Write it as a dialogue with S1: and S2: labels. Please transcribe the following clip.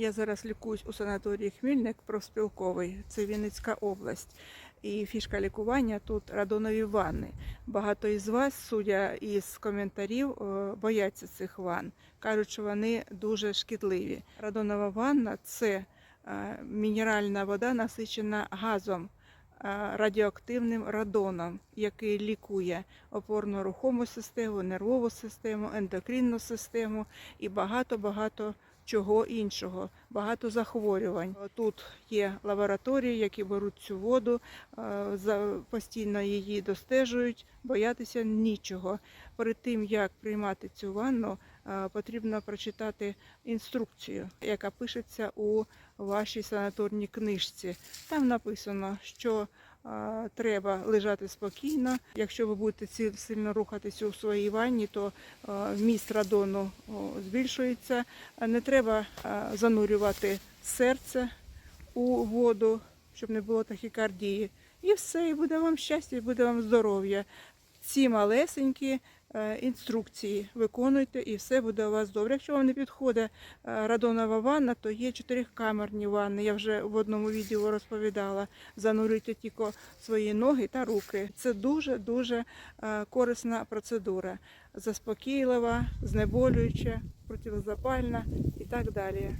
S1: Я зараз лікуюсь у санаторії Хмільник профспілковий, це Вінницька область. І фішка лікування тут радонові ванни. Багато із вас, судя із коментарів, е, бояться цих ванн. Кажуть, що вони дуже шкідливі. Радонова ванна це е, мінеральна вода, насичена газом. е, Радіоактивним радоном, який лікує опорно-рухому систему, нервову систему, ендокринну систему і багато-багато чого іншого, багато захворювань. Тут є лабораторії, які беруть цю воду, е, постійно її достежують, боятися нічого. Перед тим як приймати цю ванну, е, потрібно прочитати інструкцію, яка пишеться у вашій санаторній книжці. Там написано, що е, треба лежати спокійно. Якщо ви будете сильно рухатися у своїй ванні, то міст радону збільшується. Не треба занурювати серце у воду, щоб не було тахікардії. І все, і буде вам щастя, і буде вам здоров'я. Ці малесенькі інструкції виконуйте, і все буде у вас добре. Якщо вам не підходить е, радонова ванна, то є чотирикамерні ванни. Я вже в одному відео розповідала. Занурюйте тільки свої ноги та руки. Це дуже дуже е, корисна процедура. Заспокійлива, знеболююча, протизапальна і так далі.